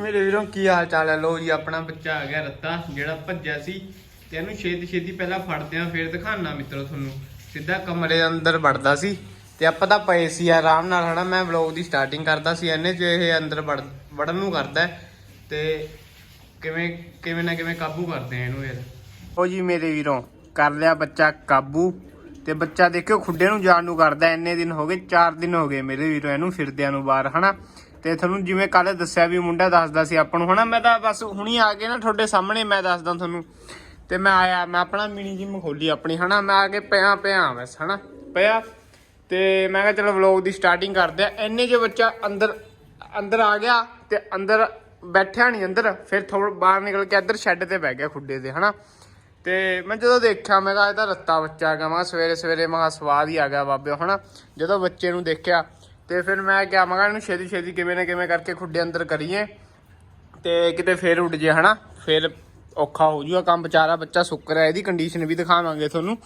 ਮੇਰੇ ਵੀਰੋ ਕੀ ਹਾਲ ਚਾਲ ਹੈ? ਲੋ ਜੀ, ਆਪਣਾ ਬੱਚਾ ਆ ਗਿਆ ਰੱਤਾ, ਜਿਹੜਾ ਭੱਜਿਆ ਸੀ ਤੇ ਇਹਨੂੰ ਛੇਤੀ ਛੇਤੀ ਪਹਿਲਾਂ ਫੜਦੇ ਆ ਫਿਰ ਦਿਖਾਣਾ ਮਿੱਤਰੋ ਤੁਹਾਨੂੰ। ਸਿੱਧਾ ਕਮਰੇ ਅੰਦਰ ਵੜਦਾ ਸੀ ਤੇ ਆਪਾਂ ਤਾਂ ਪਏ ਸੀ, ਆਰਾਮ ਨਾਲ ਹਨਾ, ਮੈਂ ਵਲੌਗ ਦੀ ਸਟਾਰਟਿੰਗ ਕਰਦਾ ਸੀ ਇਹਨੇ ਜੇ ਇਹ ਅੰਦਰ ਵੜ- ਵੜਨ ਨੂੰ ਕਰਦਾ ਹੈ ਤੇ ਕਿਵੇਂ ਕਿਵੇਂ ਨਾ ਕਿਵੇਂ ਕਾਬੂ ਕਰਦੇ ਆ ਇਹਨੂੰ ਯਾਰ ਉਹ ਜੀ, ਮੇਰੇ ਵੀਰੋ ਕਰ ਲਿਆ ਬੱਚਾ ਕਾਬੂ ਤੇ ਬੱਚਾ ਦੇਖਿਓ ਖੁੱਡੇ ਨੂੰ ਜਾਣ ਨੂੰ ਕਰਦਾ, ਇੰਨੇ ਦਿਨ ਹੋ ਗਏ 4 ਦਿਨ ਹੋ ਗਏ ਮੇਰੇ ਵੀਰੋ ਇਹਨੂੰ ਫਿਰਦਿਆਂ ਨੂੰ ਬਾਹਰ, ਹਨਾ? ਤੇ ਤੁਹਾਨੂੰ ਜਿਵੇਂ ਕੱਲ ਦੱਸਿਆ ਵੀ ਮੁੰਡਾ ਦੱਸਦਾ ਸੀ ਆਪਾਂ ਨੂੰ, ਹਨਾ? ਮੈਂ ਤਾਂ ਬਸ ਹੁਣੀ ਆ ਕੇ ਨਾ ਤੁਹਾਡੇ ਸਾਹਮਣੇ ਮੈਂ ਦੱਸਦਾ ਤੁਹਾਨੂੰ। ਤੇ ਮੈਂ ਆਇਆ, ਮੈਂ ਆਪਣਾ ਮਿਨੀ ਜਿਮ ਖੋਲੀ ਆਪਣੀ, ਹਨਾ? ਮੈਂ ਆ ਕੇ ਪਿਆ ਪਿਆ ਬਸ, ਹਨਾ? ਪਿਆ। ਤੇ ਮੈਂ ਕਿਹਾ ਚਲੋ ਵਲੌਗ ਦੀ ਸਟਾਰਟਿੰਗ ਕਰਦੇ ਆ। ਇੰਨੇ ਜੇ ਬੱਚਾ ਅੰਦਰ ਅੰਦਰ ਆ ਗਿਆ ਤੇ ਅੰਦਰ ਬੈਠਿਆ ਨਹੀਂ ਅੰਦਰ, ਫਿਰ ਥੋੜਾ ਬਾਹਰ ਨਿਕਲ ਕੇ ਇੱਧਰ ਸ਼ੈੱਡ ਤੇ ਬਹਿ ਗਿਆ ਖੁੱਡੇ ਤੇ, ਹਨਾ? ਤੇ ਮੈਂ ਜਦੋਂ ਦੇਖਿਆ, ਮੈਂ ਕਿਹਾ ਇਹ ਤਾਂ ਰੱਤਾ ਬੱਚਾ ਹੈਗਾ। ਮੈਂ ਸਵੇਰੇ ਸਵੇਰੇ ਮੈਂ ਕਿਹਾ ਸਵਾਦ ਹੀ ਆ ਗਿਆ ਬਾਬੇ ਹਨਾ? ਜਦੋਂ ਬੱਚੇ ਨੂੰ ਦੇਖਿਆ ਤੇ ਫਿਰ ਮੈਂ ਕਿਹਾ, ਮੈਂ ਇਹਨੂੰ ਛੇਤੀ ਛੇਤੀ ਕਿਵੇਂ ਨਾ ਕਿਵੇਂ ਕਰਕੇ ਖੁੱਡੇ ਅੰਦਰ ਕਰੀਏ ਤੇ ਕਿਤੇ ਫੇਰ ਉੱਡ ਜੇ, ਹਨਾ? ਫੇਰ ਔਖਾ ਹੋ ਜੂਗਾ ਕੰਮ, ਵਿਚਾਰਾ ਬੱਚਾ ਸੁੱਕ ਰਿਹਾ, ਇਹਦੀ ਕੰਡੀਸ਼ਨ ਵੀ ਦਿਖਾਵਾਂਗੇ ਤੁਹਾਨੂੰ।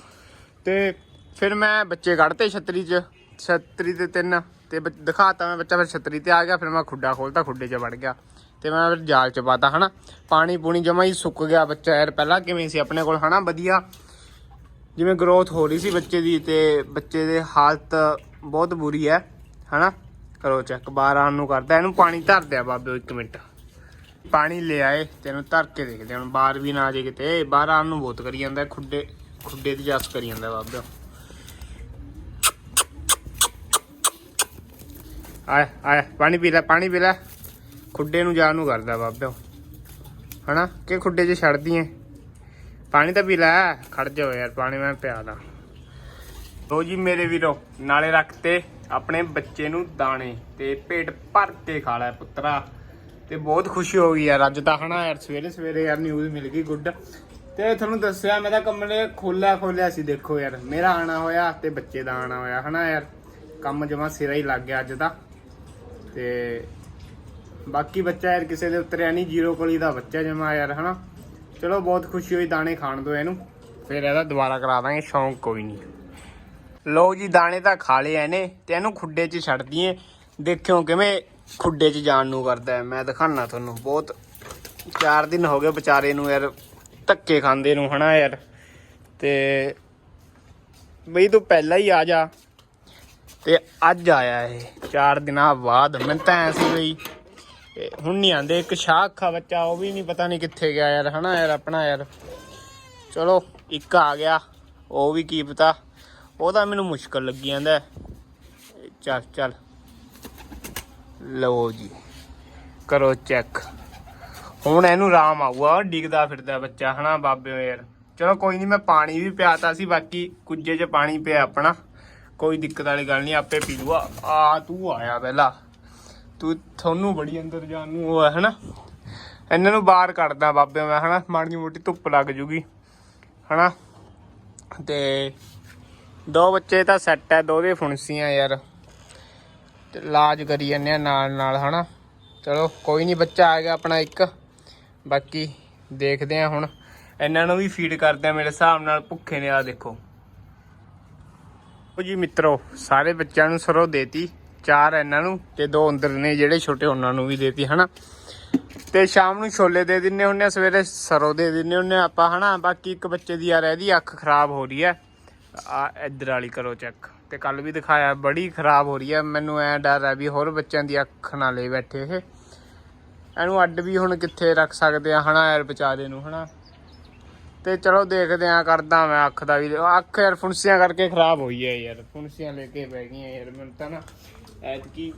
ਤੇ ਫਿਰ ਮੈਂ ਬੱਚੇ ਕੱਢਤੇ ਛਤਰੀ 'ਚ, ਛਤਰੀ ਤੇ ਤਿੰਨ, ਤੇ ਬ- ਦਿਖਾਤਾ ਮੈਂ ਬੱਚਾ, ਫਿਰ ਛਤਰੀ ਤੇ ਆ ਗਿਆ, ਫਿਰ ਮੈਂ ਖੁੱਡਾ ਖੋਲਤਾ, ਖੁੱਡੇ 'ਚ ਵੜ ਗਿਆ। ਤੇ ਮੈਂ ਫਿਰ ਜਾਲ 'ਚ ਪਾਤਾ, ਹਨਾ? ਪਾਣੀ ਪੂਣੀ ਜਮਾ ਹੀ ਸੁੱਕ ਗਿਆ ਬੱਚਾ, ਯਾਰ ਪਹਿਲਾਂ ਕਿਵੇਂ ਸੀ ਆਪਣੇ ਕੋਲ, ਹਨਾ? ਵਧੀਆ। ਜਿਵੇਂ ਗਰੋਥ ਹੋ ਰਹੀ ਸੀ ਬੱਚੇ ਦੀ, ਤੇ ਬੱਚੇ ਦੇ ਹਾਲਤ ਬਹੁਤ ਬੁਰੀ ਹੈ। ਹਨਾ? ਕਰੋ ਚੈੱਕ ਬਾਹਰ ਆਉਣ ਨੂੰ ਕਰਦਾ, ਇਹਨੂੰ ਪਾਣੀ ਧਰ ਦਿਆ ਬਾਬੇ ਇੱਕ ਮਿੰਟ। ਪਾਣੀ ਲੈ ਆਏ ਤੈਨੂੰ ਧਰ ਕੇ ਦੇਖਦੇ ਹੁਣ ਬਾਹਰ ਵੀ ਨਾ ਆ ਜੇ ਕਿਤੇ। ਬਾਹਰ ਆਉਣ ਨੂੰ ਬਹੁਤ ਕਰੀ ਜਾਂਦਾ ਖੁੱਡੇ ਖੁੱਡੇ ਦੀ ਜਸ ਕਰੀ ਜਾਂਦਾ ਬਾਬੇ। ਆਏ ਆਏ, ਪਾਣੀ ਪੀ ਲੈ, ਪਾਣੀ ਪੀ ਲੈ। ਖੁੱਡੇ ਨੂੰ ਜਾਣ ਨੂੰ ਕਰਦਾ ਬਾਬੇ ਹਨਾ? ਕਿ ਖੁੱਡੇ 'ਚ ਛੱਡਦੀ ਐ? ਪਾਣੀ ਤਾਂ ਪੀ ਲੈ, ਖੜ ਜਾਓ ਯਾਰ, ਪਾਣੀ ਮੈਂ ਪਿਆ ਦਾ। ਲੋ ਜੀ ਮੇਰੇ ਵੀਰੋ, ਨਾਲੇ ਰੱਖਤੇ। ਆਪਣੇ ਬੱਚੇ ਨੂੰ ਦਾਣੇ ਤੇ ਪੇਟ ਭਰ ਕੇ ਖਾ ਲਿਆ ਪੁੱਤਰਾ। ਤੇ ਬਹੁਤ ਖੁਸ਼ੀ ਹੋ ਗਈ ਯਾਰ, ਅੱਜ ਤਾਂ ਹਨਾ ਯਾਰ, ਸਵੇਰੇ ਸਵੇਰੇ ਯਾਰ ਨਿਊਜ਼ ਮਿਲ ਗਈ ਗੁੱਡ ਤੇ ਤੁਹਾਨੂੰ ਦੱਸਿਆ, ਮੈਂ ਤਾਂ ਕਮਰੇ ਖੋਲਿਆ ਖੋਲਿਆ ਸੀ, ਦੇਖੋ ਯਾਰ, ਮੇਰਾ ਆਣਾ ਹੋਇਆ ਤੇ ਬੱਚੇ ਦਾ ਆਣਾ ਹੋਇਆ, ਹਨਾ ਯਾਰ। ਕੰਮ ਜਮਾ ਸਿਰਾ ਹੀ ਲੱਗ ਗਿਆ ਅੱਜ ਦਾ ਤੇ ਬਾਕੀ ਬੱਚਾ ਯਾਰ ਕਿਸੇ ਦੇ ਉਤਰਿਆ ਨਹੀਂ, ਜ਼ੀਰੋ ਕੋਲੀ ਦਾ ਬੱਚਾ ਜਮਾ ਯਾਰ, ਹਨਾ। ਚਲੋ, ਬਹੁਤ ਖੁਸ਼ੀ ਹੋਈ ਦਾਣੇ ਖਾਣ ਤੋਂ ਇਹਨੂੰ। ਫਿਰ ਇਹਦਾ ਦੁਬਾਰਾ ਕਰਾ ਦਾਂਗੇ, ਸ਼ੌਂਕ ਕੋਈ ਨਹੀਂ। ਲਓ ਜੀ, ਦਾਣੇ ਤਾਂ ਖਾ ਲਏ ਇਹਨੇ ਤੇ ਇਹਨੂੰ ਖੁੱਡੇ 'ਚ ਛੱਡ ਦਈਏ। ਦੇਖਿਓ ਕਿਵੇਂ ਖੁੱਡੇ 'ਚ ਜਾਣ ਨੂੰ ਕਰਦਾ ਮੈਂ ਦਿਖਾਣਾ ਤੁਹਾਨੂੰ, ਬਹੁਤ 4 ਦਿਨ ਹੋ ਗਏ ਵਿਚਾਰੇ ਨੂੰ ਯਾਰ, ਧੱਕੇ ਖਾਂਦੇ ਨੂੰ, ਹਨਾ ਯਾਰ। ਤੇ ਬਈ ਤੂੰ ਪਹਿਲਾਂ ਹੀ ਆ ਜਾ। ਤੇ ਅੱਜ ਆਇਆ ਇਹ 4 ਦਿਨਾਂ ਬਾਅਦ। ਮੈਂ ਤਾਂ ਐ ਸੀ ਬਈ ਹੁਣ ਨਹੀਂ ਆਂਦੇ ਇੱਕ ਸ਼ਾਖਾ ਬੱਚਾ, ਉਹ ਵੀ ਨਹੀਂ ਪਤਾ ਨਹੀਂ ਕਿੱਥੇ ਗਿਆ ਯਾਰ, ਹਨਾ ਯਾਰ, ਆਪਣਾ ਯਾਰ। ਚਲੋ, ਇੱਕ ਆ ਗਿਆ, ਉਹ ਵੀ ਕੀ ਪਤਾ। ਉਹਦਾ ਮੈਨੂੰ ਮੁਸ਼ਕਲ ਲੱਗੀ ਜਾਂਦਾ। ਚੱਲ ਚੱਲ। ਲਓ ਜੀ। ਕਰੋ ਚੈੱਕ ਹੁਣ ਇਹਨੂੰ ਆਰਾਮ ਆਊਗਾ, ਡਿੱਗਦਾ ਫਿਰਦਾ ਬੱਚਾ, ਹਨਾ ਬਾਬੇ ਯਾਰ। ਚਲੋ ਕੋਈ ਨਹੀਂ ਮੈਂ ਪਾਣੀ ਵੀ ਪਿਆਤਾ ਸੀ, ਬਾਕੀ ਕੁੱਜੇ 'ਚ ਪਾਣੀ ਪਿਆ ਆਪਣਾ। ਕੋਈ ਦਿੱਕਤ ਵਾਲੀ ਗੱਲ ਨਹੀਂ ਆਪੇ ਪੀ ਲੂਗਾ ਆ, ਤੂੰ ਆਇਆ ਪਹਿਲਾਂ। ਤੂੰ ਤੁਹਾਨੂੰ ਬੜੀ ਅੰਦਰ ਜਾਣ ਨੂੰ ਉਹ ਹੈ, ਹਨਾ। ਇਹਨਾਂ ਨੂੰ ਬਾਹਰ ਕੱਢਦਾ ਬਾਬੇ ਮੈਂ, ਹਨਾ। ਮਾੜੀ ਮੋਟੀ ਧੁੱਪ ਲੱਗ ਜੂਗੀ, ਹਨਾ। ਤੇ ਦੋ ਬੱਚੇ ਤਾਂ ਸੈੱਟ ਹੈ ਦੋ ਦੇ ਫੁਣਸੀਆਂ ਯਾਰ। ਤੇ ਇਲਾਜ ਕਰੀ ਜਾਂਦੇ ਆ ਨਾਲ ਨਾਲ, ਹਨਾ? ਚਲੋ, ਕੋਈ ਨਹੀਂ ਬੱਚਾ ਆ ਗਿਆ ਆਪਣਾ ਇੱਕ। ਬਾਕੀ ਦੇਖਦੇ ਆ ਹੁਣ। ਇਹਨਾਂ ਨੂੰ ਵੀ ਫੀਡ ਕਰਦੇ ਆ ਮੇਰੇ ਹਿਸਾਬ ਨਾਲ, ਭੁੱਖੇ ਨੇ ਆ ਦੇਖੋ। ਉਹ ਜੀ ਮਿੱਤਰੋ, ਸਾਰੇ ਬੱਚਿਆਂ ਨੂੰ ਸਰੋਂ ਦੇਤੀ, ਚਾਰ ਇਹਨਾਂ ਨੂੰ ਤੇ ਦੋ ਅੰਦਰ ਨੇ ਜਿਹੜੇ ਛੋਟੇ, ਉਹਨਾਂ ਨੂੰ ਵੀ ਦੇਤੀ, ਹਨਾ? ਤੇ ਸ਼ਾਮ ਨੂੰ ਛੋਲੇ ਦੇ ਦਿੰਨੇ ਹੁੰਨੇ ਆ, ਸਵੇਰੇ ਸਰੋਂ ਦੇ ਦਿੰਨੇ ਹੁੰਨੇ ਆ ਆਪਾਂ, ਹਨਾ? ਬਾਕੀ ਇੱਕ ਬੱਚੇ ਦੀ ਯਾਰ ਇਹਦੀ ਅੱਖ ਖਰਾਬ ਹੋ ਰਹੀ ਹੈ। ਆ ਇੱਧਰ ਵਾਲੀ ਕਰੋ ਚੈੱਕ ਤੇ ਕੱਲ ਵੀ ਦਿਖਾਇਆ, ਬੜੀ ਖਰਾਬ ਹੋ ਰਹੀ ਹੈ ਮੈਨੂੰ ਐ ਡਰ ਹੈ ਵੀ ਹੋਰ ਬੱਚਿਆਂ ਦੀ ਅੱਖ ਨਾ ਲੈ ਬੈਠੇ ਇਹ। ਇਹਨੂੰ ਅੱਡ ਵੀ ਹੁਣ ਕਿੱਥੇ ਰੱਖ ਸਕਦੇ ਆ, ਹਨਾ, ਯਾਰ ਵਿਚਾਰੇ ਨੂੰ ਹਨਾ। ਤੇ ਚਲੋ ਦੇਖਦੇ ਆ, ਕਰਦਾ ਮੈਂ ਅੱਖ ਦਾ ਵੀ। ਅੱਖ ਯਾਰ ਫੁੰਸੀਆਂ ਕਰਕੇ ਖਰਾਬ ਹੋਈ ਹੈ ਯਾਰ, ਫੁੰਸੀਆਂ ਲੈ ਕੇ ਬਹਿ ਗਈਆਂ ਯਾਰ, ਮੈਨੂੰ ਤਾਂ ਨਾ ਐਤਕੀ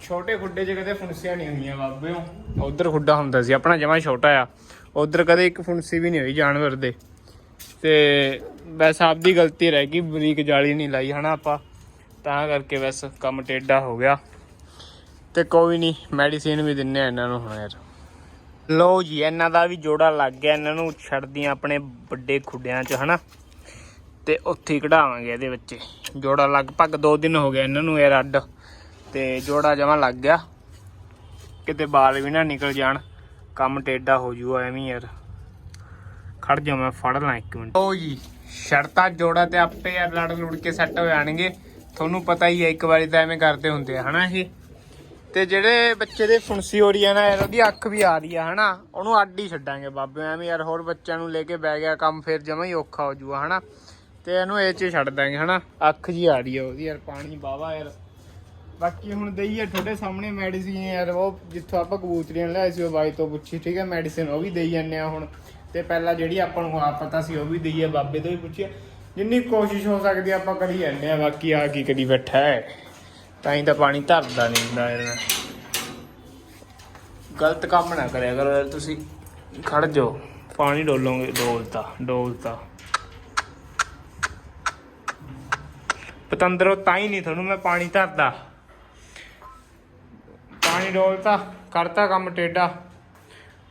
ਛੋਟੇ ਖੁੱਡੇ 'ਚ ਕਦੇ ਫੁੰਸੀਆਂ ਨਹੀਂ ਹੋਈਆਂ ਬਾਬਿਓ। ਉਧਰ ਖੁੱਡਾ ਹੁੰਦਾ ਸੀ, ਆਪਣਾ ਜਮਾ ਛੋਟਾ ਆ। ਉਧਰ ਕਦੇ ਇੱਕ ਫੁੰਸੀ ਵੀ ਨਹੀਂ ਹੋਈ ਜਾਨਵਰ ਦੇ। ਤੇ ਬਸ ਆਪਦੀ ਗਲਤੀ ਰਹਿ ਗਈ, ਬਰੀਕ ਜਾਲੀ ਨਹੀਂ ਲਾਈ ਹਨਾ ਆਪਾਂ। ਤਾਂ ਕਰਕੇ ਬਸ ਕੰਮ ਟੇਢਾ ਹੋ ਗਿਆ। ਤੇ ਕੋਈ ਨਹੀਂ, ਮੈਡੀਸਿਨ ਵੀ ਦਿੰਨੇ ਆ ਇਹਨਾਂ ਨੂੰ ਹੁਣ ਯਾਰ। ਲੋ ਜੀ, ਇਹਨਾਂ ਦਾ ਵੀ ਜੋੜਾ ਲੱਗ ਗਿਆ, ਇਹਨਾਂ ਨੂੰ ਛੱਡਦੀਆਂ ਆਪਣੇ ਵੱਡੇ ਖੁੱਡਿਆਂ 'ਚ ਹਨਾ। ਤੇ ਉੱਥੇ ਹੀ ਕਢਾਵਾਂਗੇ ਇਹਦੇ ਵਿੱਚ। ਜੋੜਾ ਲਗਭਗ 2 ਦਿਨ ਹੋ ਗਏ ਇਹਨਾਂ ਨੂੰ ਯਾਰ ਅੱਡ ਤੇ ਜੋੜਾ ਜਮਾ ਲੱਗ ਗਿਆ। ਕਿਤੇ ਬਾਲ ਵੀ ਨਾ ਨਿਕਲ ਜਾਣ। ਕੰਮ ਟੇਢਾ ਹੋ ਜੂਗਾ ਐਵੇਂ ਯਾਰ। ਖੜ ਜਾ ਮੈਂ ਫੜ ਲਾਂ ਇੱਕ ਮਿੰਟ। ਲੋ ਜੀ, ਸ਼ਰਤਾਂ ਜੋੜਾ ਤੇ ਆਪੇ ਯਾਰ ਲੜ ਲੁੜ ਕੇ ਸੈੱਟ ਹੋ ਜਾਣਗੇ। ਤੁਹਾਨੂੰ ਪਤਾ ਹੀ ਹੈ, ਇੱਕ ਵਾਰੀ ਤਾਂ ਐਵੇਂ ਕਰਦੇ ਹੁੰਦੇ ਆ, ਹਨਾ ਇਹ? ਤੇ ਜਿਹੜੇ ਬੱਚੇ ਦੇ ਫੁੰਸੀ ਹੋ ਰਹੀ ਹੈ ਨਾ ਯਾਰ ਉਹਦੀ ਅੱਖ ਵੀ ਆ ਰਹੀ ਹੈ ਹਨਾ? ਉਹਨੂੰ ਅੱਡ ਹੀ ਛੱਡਾਂਗੇ ਬਾਬੇ, ਐਵੇਂ ਯਾਰ ਹੋਰ ਬੱਚਿਆਂ ਨੂੰ ਲੈ ਕੇ ਬਹਿ ਗਿਆ, ਕੰਮ ਫਿਰ ਜਮਾ ਹੀ ਔਖਾ ਹੋ ਜੂਗਾ ਹਨਾ? ਤੇ ਇਹਨੂੰ ਇਹ ਚ ਛੱਡ ਦਾਂਗੇ, ਹਨਾ? ਅੱਖ ਜੀ ਆ ਰਹੀ ਹੈ ਉਹਦੀ, ਯਾਰ ਪਾਣੀ ਬਾਵਾ ਯਾਰ। ਬਾਕੀ ਹੁਣ ਦਈਏ ਤੁਹਾਡੇ ਸਾਹਮਣੇ ਮੈਡੀਸਿਨ ਯਾਰ, ਉਹ ਜਿੱਥੋਂ ਆਪਾਂ ਕਬੂਤਰੀਆਂ ਲਿਆਏ ਸੀ, ਉਹ ਬਾਈ ਤੋਂ ਪੁੱਛੀ, ਠੀਕ ਹੈ? ਮੈਡੀਸਿਨ ਉਹ ਵੀ ਦੇਈ ਜਾਂਦੇ ਆ ਹੁਣ। ਤੇ ਪਹਿਲਾਂ ਜਿਹੜੀ ਆਪਾਂ ਨੂੰ ਆਪ ਪਤਾ ਸੀ ਉਹ ਵੀ ਦਈਏ, ਬਾਬੇ ਤੋਂ ਵੀ ਪੁੱਛਿਆ ਜਿੰਨੀ ਕੋਸ਼ਿਸ਼ ਹੋ ਸਕਦੀ ਆਪਾਂ ਕਰੀ ਜਾਂਦੇ ਆ, ਬਾਕੀ ਆ ਕੀ ਕਰੀ ਬੈਠਾ ਹੈ। ਤਾਂ ਹੀ ਤਾਂ ਪਾਣੀ ਧਰਦਾ ਨਹੀਂ ਹੁੰਦਾ ਯਾਰ ਗਲਤ ਕੰਮ ਨਾ ਕਰਿਆ ਕਰੋ ਯਾਰ ਤੁਸੀਂ ਖੜ ਜਾਓ। ਪਾਣੀ ਡੋਲੋਗੇ, ਡੋਲਤਾ ਡੋਲਤਾ। ਪਤੰਦਰੋ, ਤਾਂ ਹੀ ਨਹੀਂ ਤੁਹਾਨੂੰ ਮੈਂ ਪਾਣੀ ਧਰਦਾ। ਪਾਣੀ ਡੋਲਤਾ, ਕਰਤਾ ਕੰਮ ਟੇਡਾ।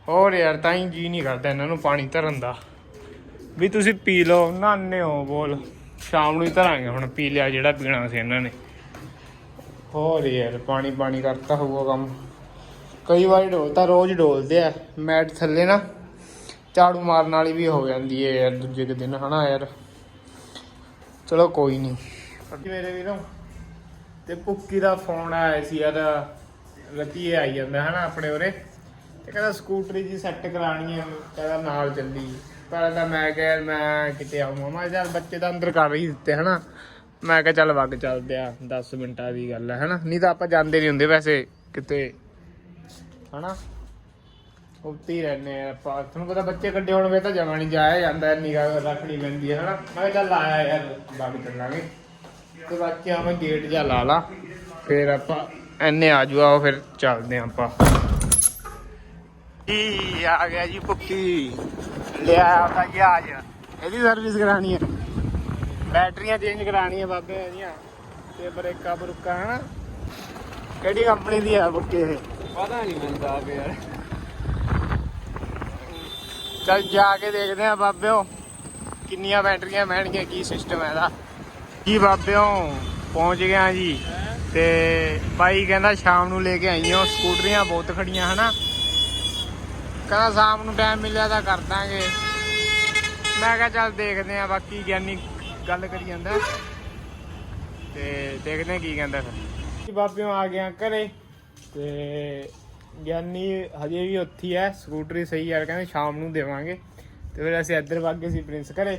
ਹੋਰ ਯਾਰ, ਤਾਂ ਹੀ ਜੀ ਨਹੀਂ ਕਰਦਾ ਇਹਨਾਂ ਨੂੰ ਪਾਣੀ ਧਰਨ ਦਾ। ਵੀ ਤੁਸੀਂ ਪੀ ਲਓ, ਨਾਨੇ ਹੋ ਬੋਲ। ਸ਼ਾਮ ਨੂੰ ਹੀ ਧਰਾਂਗੇ ਹੁਣ, ਪੀ ਲਿਆ ਜਿਹੜਾ ਪੀਣਾ ਸੀ ਇਹਨਾਂ ਨੇ। ਹੋਰ ਯਾਰ, ਪਾਣੀ ਪਾਣੀ ਕਰਤਾ ਹੋਊਗਾ ਕੰਮ। ਕਈ ਵਾਰੀ ਡੋਲਤਾ ਰੋਜ਼ ਡੋਲਦੇ ਆ, ਮੈਟ ਥੱਲੇ ਨਾ, ਝਾੜੂ ਮਾਰਨ ਵਾਲੀ ਵੀ ਹੋ ਜਾਂਦੀ ਹੈ ਯਾਰ, ਦੂਜੇ ਕੁ ਦਿਨ, ਹਨਾ ਯਾਰ। ਚਲੋ ਕੋਈ ਨਹੀਂ। ਮੇਰੇ ਵੀਰੋ, ਤੇ ਪੁੱਕੀ ਦਾ ਫੋਨ ਆਇਆ ਸੀ ਯਾਰ, ਰਤੀਏ ਆਈ ਜਾਂਦਾ, ਹਨਾ, ਆਪਣੇ ਉਰੇ। ਤੇ ਕਹਿੰਦਾ ਸਕੂਟਰੀ ਜੀ ਸੈੱਟ ਕਰਾਣੀ ਹੈ ਕਹਿੰਦਾ ਨਾਲ ਚੱਲੀ। ਪਰ ਤਾਂ ਮੈਂ ਕਿਹਾ ਯਾਰ ਮੈਂ ਕਿਤੇ ਆਉਂ ਮੈਂ ਯਾਰ ਬੱਚੇ ਤਾਂ ਅੰਦਰ ਕਰ ਹੀ ਦਿੱਤੇ, ਹਨਾ। ਮੈਂ ਕਿਹਾ ਚੱਲ ਵਗ ਚੱਲਦੇ ਆ 10 ਮਿੰਟਾਂ ਦੀ ਗੱਲ ਹੈ ਹਨਾ। ਨਹੀਂ ਤਾਂ ਆਪਾਂ ਜਾਂਦੇ ਨਹੀਂ ਹੁੰਦੇ ਵੈਸੇ ਕਿਤੇ, ਹਨਾ। ਉੱਤੇ ਹੀ ਰਹਿੰਦੇ ਆ ਆਪਾਂ। ਤੁਹਾਨੂੰ ਪਤਾ ਬੱਚੇ ਕੱਢੇ ਹੋਣ ਵੇ ਤਾਂ ਜਮਾ ਨਹੀਂ ਜਾਇਆ ਜਾਂਦਾ ਨਿਗਾਹ ਰੱਖਣੀ ਪੈਂਦੀ ਹੈ ਹਨਾ। ਮੈਂ ਕਿਹਾ ਚੱਲ ਆਇਆ ਯਾਰ, ਵਗ ਚੱਲਾਂਗੇ। ਤੇ ਬਾਕੀ ਆ ਗੇਟ ਜਾ ਲਾ ਲਾ, ਫਿਰ ਆਪਾਂ ਐਨੇ ਆ ਜੂਆ, ਉਹ ਫਿਰ ਚੱਲਦੇ ਆਂ ਆਪਾਂ। ਆ ਗਿਆ ਜੀ ਪੁੱਕੀ ਲਿਆ ਆਪਦਾ ਜਹਾਜ਼। ਇਹਦੀ ਸਰਵਿਸ ਕਰਾਣੀ ਹੈ ਬੈਟਰੀਆਂ ਚੇਂਜ ਕਰਾਣੀਆਂ ਬਾਬੇ ਇਹਦੀਆਂ। ਤੇ ਬ੍ਰੇਕਾਂ ਬਰੁੱਕਾਂ ਹਨਾ? ਕਿਹੜੀ ਕੰਪਨੀ ਦੀ ਆ ਪੁੱਕੀ ਇਹ? ਪਤਾ ਨਹੀਂ ਮੈਨੂੰ ਆਪ ਯਾਰ। ਚੱਲ ਜਾ ਕੇ ਦੇਖਦੇ ਆ ਬਾਬਿਓ ਕਿੰਨੀਆਂ ਬੈਟਰੀਆਂ ਬਹਿਣਗੀਆਂ ਕੀ ਸਿਸਟਮ ਹੈ ਇਹਦਾ। ਜੀ ਬਾਬਿਓ ਪਹੁੰਚ ਗਿਆ ਜੀ। ਤੇ ਬਾਈ ਕਹਿੰਦਾ ਸ਼ਾਮ ਨੂੰ ਲੈ ਕੇ ਆਈਓ ਸਕੂਟਰੀਆਂ ਬਹੁਤ ਖੜੀਆਂ ਹਨਾ? ਕਹਿੰਦਾ ਸ਼ਾਮ ਨੂੰ ਟਾਈਮ ਮਿਲਿਆ ਤਾਂ ਕਰ ਦਾਂਗੇ। ਮੈਂ ਕਿਹਾ ਚੱਲ ਦੇਖਦੇ ਆ ਬਾਕੀ ਗਿਆਨੀ ਗੱਲ ਕਰੀ ਜਾਂਦਾ। ਤੇ ਦੇਖਦੇ ਆ ਕੀ ਕਹਿੰਦਾ ਫਿਰ। ਜੀ ਬਾਬਿਓ ਆ ਗਿਆ ਘਰੇ ਤੇ ਗਿਆਨੀ ਹਜੇ ਵੀ ਉੱਥੇ ਹੈ, ਸਕੂਟਰੀ ਸਹੀ ਹੈ ਕਹਿੰਦੇ ਸ਼ਾਮ ਨੂੰ ਦੇਵਾਂਗੇ। ਤੇ ਫਿਰ ਅਸੀਂ ਇੱਧਰ ਵਾਗੇ ਸੀ ਪ੍ਰਿੰਸ ਘਰੇ।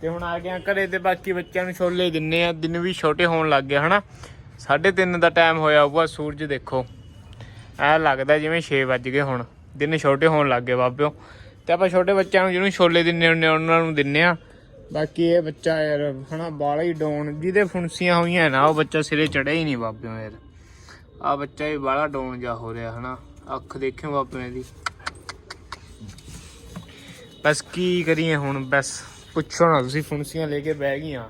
ਤੇ ਹੁਣ ਆ ਗਿਆ ਘਰੇ ਤੇ ਬਾਕੀ ਬੱਚਿਆਂ ਨੂੰ ਛੋਲੇ ਦਿੰਨੇ ਆ। ਦਿਨ ਵੀ ਛੋਟੇ ਹੋਣ ਲੱਗ ਗਏ, ਹਨਾ? 3:30 ਦਾ ਟਾਈਮ ਹੋਇਆ ਹੋਊਗਾ, ਸੂਰਜ ਦੇਖੋ। ਐ ਲੱਗਦਾ ਜਿਵੇਂ 6 ਵੱਜ ਗਏ ਹੁਣ। ਦਿਨ ਛੋਟੇ ਹੋਣ ਲੱਗ ਗਏ ਬਾਬਿਓ। ਤੇ ਆਪਾਂ ਛੋਟੇ ਬੱਚਿਆਂ ਨੂੰ ਜਿਹਨੂੰ ਛੋਲੇ ਦਿੰਨੇ ਹੁੰਨੇ ਆ, ਉਹਨਾਂ ਨੂੰ ਦਿੰਨੇ ਆ। ਬਾਕੀ ਇਹ ਬੱਚਾ ਯਾਰ ਹਨਾ ਬਾਲਾ ਹੀ ਡਾਉਣ ਜਿਹਦੇ ਫੁੰਸੀਆਂ ਹੋਈਆਂ ਨਾ ਉਹ ਬੱਚਾ ਸਿਰੇ ਚੜਿਆ ਹੀ ਨਹੀਂ ਬਾਬਿਓ ਯਾਰ। ਆ ਬੱਚਾ ਵੀ ਬਾਲਾ ਡਾਉਣ ਜਾ ਹੋ ਰਿਹਾ ਹਨਾ। ਅੱਖ ਦੇਖਿਓ ਬਾਬਿਆਂ ਦੀ ਬਸ ਕੀ ਕਰੀਏ ਹੁਣ ਬਸ ਪੁੱਛੋ ਨਾ ਤੁਸੀਂ ਫੁੰਸੀਆਂ ਲੈ ਕੇ ਬਹਿ ਗਈਆਂ।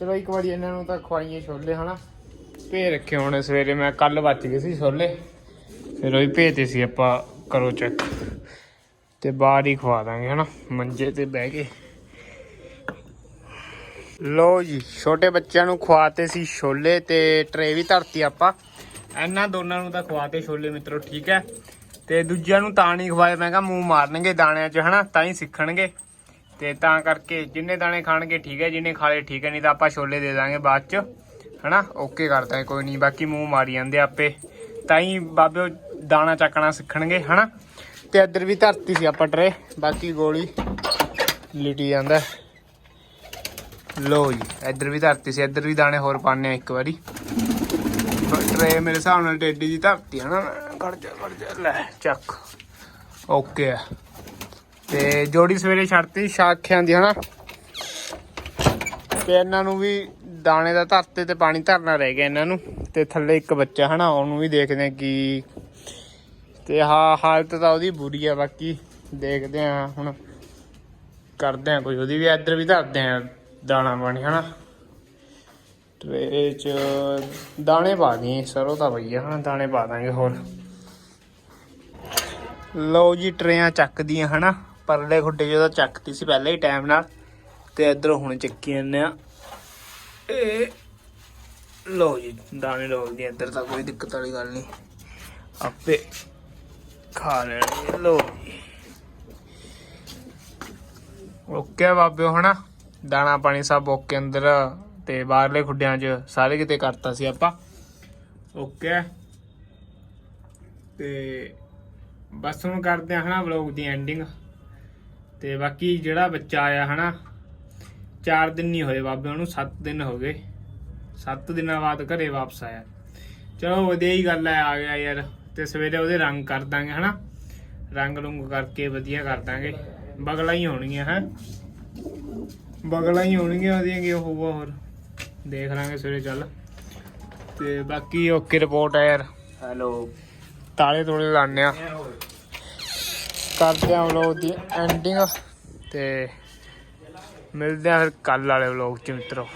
ਚਲੋ ਇੱਕ ਵਾਰੀ ਇਹਨਾਂ ਨੂੰ ਤਾਂ ਖਵਾਈਏ ਛੋਲੇ ਹਨਾ। ਭੇ ਰੱਖੇ ਹੁਣ ਸਵੇਰੇ ਮੈਂ ਕੱਲ ਬਚ ਗਏ ਸੀ ਛੋਲੇ। ਫਿਰ ਉਹ ਹੀ ਭੇਜਦੇ ਸੀ ਆਪਾਂ ਕਰੋ ਚੈੱਕ ਤੇ ਬਾਹਰ ਹੀ ਖਵਾ ਦਾਂਗੇ, ਹਨਾ? ਮੰਜੇ ਤੇ ਬਹਿ ਕੇ। ਲੋ ਜੀ, ਛੋਟੇ ਬੱਚਿਆਂ ਨੂੰ ਖਵਾਤੇ ਸੀ ਛੋਲੇ ਤੇ ਟਰੇ ਵੀ ਧਰਤੀ ਆਪਾਂ। ਇਹਨਾਂ ਦੋਨਾਂ ਨੂੰ ਤਾਂ ਖਵਾਤੇ ਛੋਲੇ ਮਿੱਤਰੋ, ਠੀਕ ਹੈ? ਤੇ ਦੂਜਿਆਂ ਨੂੰ ਤਾਂ ਨਹੀਂ ਖਵਾਏ, ਮੈਂ ਕਿਹਾ ਮੂੰਹ ਮਾਰਨਗੇ ਦਾਣਿਆਂ 'ਚ, ਹਨਾ? ਤਾਂ ਹੀ ਸਿੱਖਣਗੇ। ਤੇ ਤਾਂ ਕਰਕੇ ਜਿੰਨੇ ਦਾਣੇ ਖਾਣਗੇ ਠੀਕ ਹੈ, ਜਿੰਨੇ ਖਾਲੇ ਠੀਕ ਹੈ, ਨਹੀਂ ਤਾਂ ਆਪਾਂ ਛੋਲੇ ਦੇ ਦਾਂਗੇ ਬਾਅਦ 'ਚ, ਹਨਾ? ਓਕੇ ਕਰਦਾ ਕੋਈ ਨਹੀਂ, ਬਾਕੀ ਮੂੰਹ ਮਾਰੀ ਜਾਂਦੇ ਆਪੇ। ਤਾਂ ਹੀ ਬਾਬੇ ਦਾਣਾ ਚੱਕਣਾ ਸਿੱਖਣਗੇ, ਹਨਾ? ਤੇ ਇੱਧਰ ਵੀ ਧਰਤੀ ਸੀ ਆਪਾਂ ਟਰੇ, ਬਾਕੀ ਗੋਲੀ ਲਿਟੀ ਜਾਂਦਾ। ਲੋ ਜੀ, ਇੱਧਰ ਵੀ ਧਰਤੀ ਸੀ, ਇੱਧਰ ਵੀ ਦਾਣੇ ਹੋਰ ਪਾਣੇ ਆ ਇੱਕ ਵਾਰੀ। ਟਰੇ ਮੇਰੇ ਹਿਸਾਬ ਨਾਲ ਟੇਡੀ ਦੀ ਧਰਤੀ ਹੈ ਨਾ ਖੜ ਜਾ ਖੜ ਜਾ, ਲੈ, ਚੱਕ। ਓਕੇ ਤੇ ਜੋੜੀ ਸਵੇਰੇ ਛੱਡਤੀ ਸ਼ਾਖਿਆਂ ਦੀ, ਹਨਾ? ਤੇ ਇਹਨਾਂ ਨੂੰ ਵੀ ਦਾਣੇ ਦਾ ਧਰਤੇ ਤੇ ਪਾਣੀ ਧਰਨਾ ਰਹਿ ਗਿਆ ਇਹਨਾਂ ਨੂੰ। ਤੇ ਥੱਲੇ ਇੱਕ ਬੱਚਾ, ਹਨਾ? ਉਹਨੂੰ ਵੀ ਦੇਖਦੇ ਆ ਕਿ ਤੇ ਹਾਂ ਹਾਲਤ ਤਾਂ ਉਹਦੀ ਬੁਰੀ ਆ, ਬਾਕੀ ਦੇਖਦੇ ਆ ਹੁਣ। ਕਰਦੇ ਆ ਕੋਈ ਉਹਦੀ ਵੀ ਇੱਧਰ ਵੀ ਧਰਦੇ ਆ ਦਾਣਾ ਪਾਣੀ, ਹਨਾ? ਟਰੇ ਚ ਦਾਣੇ ਪਾ ਦੀ ਸਰੋਂ ਤਾਂ ਭਈਆ ਹਨਾ? ਦਾਣੇ ਪਾ ਦਾਂਗੇ ਹੋਰ। ਲਓ ਜੀ, ਟਰੇਆਂ ਚੱਕਦੀਆਂ, ਹਨਾ? ਪਰਲੇ ਖੁੱਡੇ ਜਦੋਂ ਚੱਕਤੀ ਸੀ ਪਹਿਲਾਂ ਹੀ ਟਾਈਮ ਨਾਲ, ਤੇ ਇੱਧਰੋਂ ਹੁਣ ਚੱਕੀ ਜਾਂਦੇ ਆ। ਇਹ ਲਓ ਜੀ, ਦਾਣੇ ਡੋਲਦੀ ਇੱਧਰ ਤਾਂ ਕੋਈ ਦਿੱਕਤ ਵਾਲੀ ਗੱਲ ਨਹੀਂ। ਆਪੇ ਖਾ ਲੈਣਗੇ ਲਓ ਜੀ। ਓਕੇ ਬਾਬਿਓ, ਹਨਾ? ਦਾਣਾ ਪਾਣੀ ਸਭ ਓਕੇ ਅੰਦਰ ਤੇ ਬਾਹਰਲੇ ਖੁੱਡਿਆਂ 'ਚ ਸਾਰੇ ਕਿਤੇ ਕਰਤਾ ਸੀ ਆਪਾਂ। ਓਕੇ ਤੇ ਬਸ ਹੁਣ ਕਰਦੇ ਆ, ਹਨਾ ਵਲੌਗ ਦੀ ਐਂਡਿੰਗ ਤੇ ਬਾਕੀ ਜਿਹੜਾ ਬੱਚਾ ਆਇਆ, ਹਨਾ 4 ਦਿਨ ਨਹੀਂ ਹੋਏ ਬਾਬੇ ਉਹਨੂੰ 7 ਦਿਨ ਹੋ ਗਏ। 7 ਦਿਨਾਂ ਬਾਅਦ ਘਰੇ ਵਾਪਸ ਆਇਆ। ਚਲੋ, ਵਧੀਆ ਹੀ ਗੱਲ ਹੈ, ਆ ਗਿਆ ਯਾਰ। ਤੇ ਸਵੇਰੇ ਉਹਦੇ ਰੰਗ ਕਰ ਦਾਂਗੇ ਹਨਾ? ਰੰਗ ਰੁੰਗ ਕਰਕੇ ਵਧੀਆ ਕਰ ਦਾਂਗੇ। ਬਗਲਾ ਹੀ ਹੋਣਗੀਆਂ ਹੈ? ਬਗਲਾ ਹੀ ਹੋਣਗੀਆਂ ਉਹਦੀਆਂ ਕੀ ਹੋਊਗਾ ਹੋਰ। ਦੇਖ ਲਾਂਗੇ ਸਵੇਰੇ ਚੱਲ। ਤੇ ਬਾਕੀ ਓਕੇ ਰਿਪੋਰਟ ਹੈ ਯਾਰ। ਹੈਲੋ। ਤਾਲੇ ਤੋਲੇ ਲਾਣੇ ਆ। ਕਰਦੇ ਆ ਵਲੋਗ ਦੀ ਐਂਡਿੰਗ ਤੇ ਮਿਲਦੇ ਆ ਫਿਰ ਕੱਲ ਵਾਲੇ ਵਲੋਗ ਚ ਮਿੱਤਰੋ।